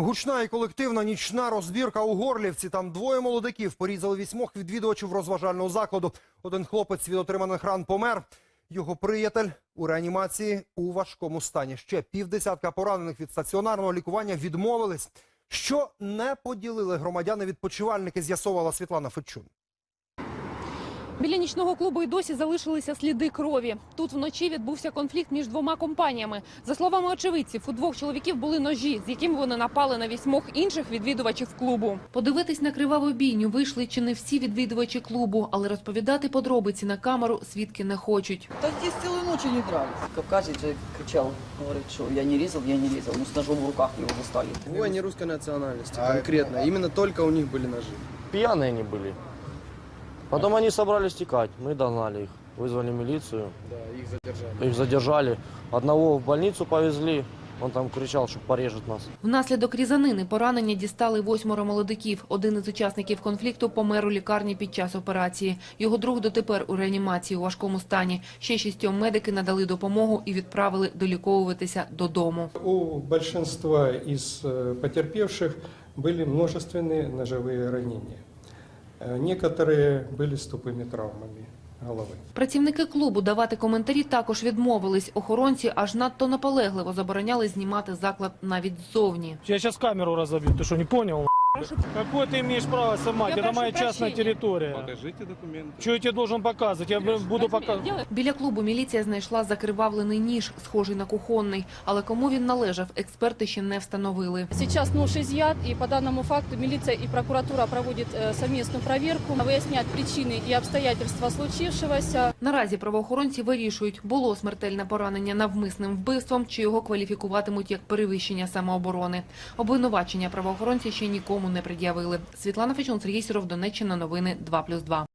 Гучна і колективна нічна розбірка у Горлівці. Там двоє молодиків порізали вісьмох відвідувачів розважального закладу. Один хлопець від отриманих ран помер. Його приятель у реанімації у важкому стані. Ще півдесятка поранених від стаціонарного лікування відмовились. Що не поділили громадяни-відпочивальники, з'ясовувала Світлана Федчун. Біля нічного клубу й досі залишилися сліди крові. Тут вночі відбувся конфлікт між двома компаніями. За словами очевидців, у двох чоловіків були ножі, з якими вони напали на вісьмох інших відвідувачів клубу. Подивитись на криваву бійню вийшли чи не всі відвідувачі клубу, але розповідати подробиці на камеру свідки не хочуть. Да здесь целую ночь они дрались. Кавказец же кричал, говорит, что я не резал, я не резал. Ну, с ножом в руках его застали. Двое не русской национальности, конкретно. Именно только у них были ножи. Пьяные они были. Потом они собрались текать. Мы догнали их. Вызвали милицию. Да, их задержали. Их задержали. Одного в больницу повезли. Он там кричал, что порежет нас. Внаслідок різанини поранення дістали восьмеро молодиків. Один із учасників конфлікту помер у лікарні під час операції. Його друг дотепер у реанімації у важкому стані. Ще шістьом медики надали допомогу і відправили доліковуватися додому. У большинства из э, потерпевших были множественные ножевые ранения. Э, Некоторые были с тупыми травмами головы. Працівники клубу давати коментарі також відмовились. Охоронці аж надто наполегливо забороняли знімати заклад навіть ззовні. Я сейчас камеру разобью, ты что, не понял? Какое ты имеешь право снимать? Я Это моя прошу частная прощения. территория. Покажите документы. Что я тебе должен показывать? Я блин, буду показывать. Біля клубу міліція знайшла закривавлений ніж, схожий на кухонний. Але кому він належав, експерти ще не встановили. Сейчас нож изъят, и по данному факту милиция и прокуратура проводят э, совместную проверку, выяснять причины и обстоятельства случившегося. Наразі правоохоронці вирішують, було смертельне поранення навмисним вбивством, чи його кваліфікуватимуть як перевищення самооборони. Обвинувачення правоохоронці ще нікому не пред'явили. Світлана Фечун, Сергій Сіров, Донеччина, новини 2+,2.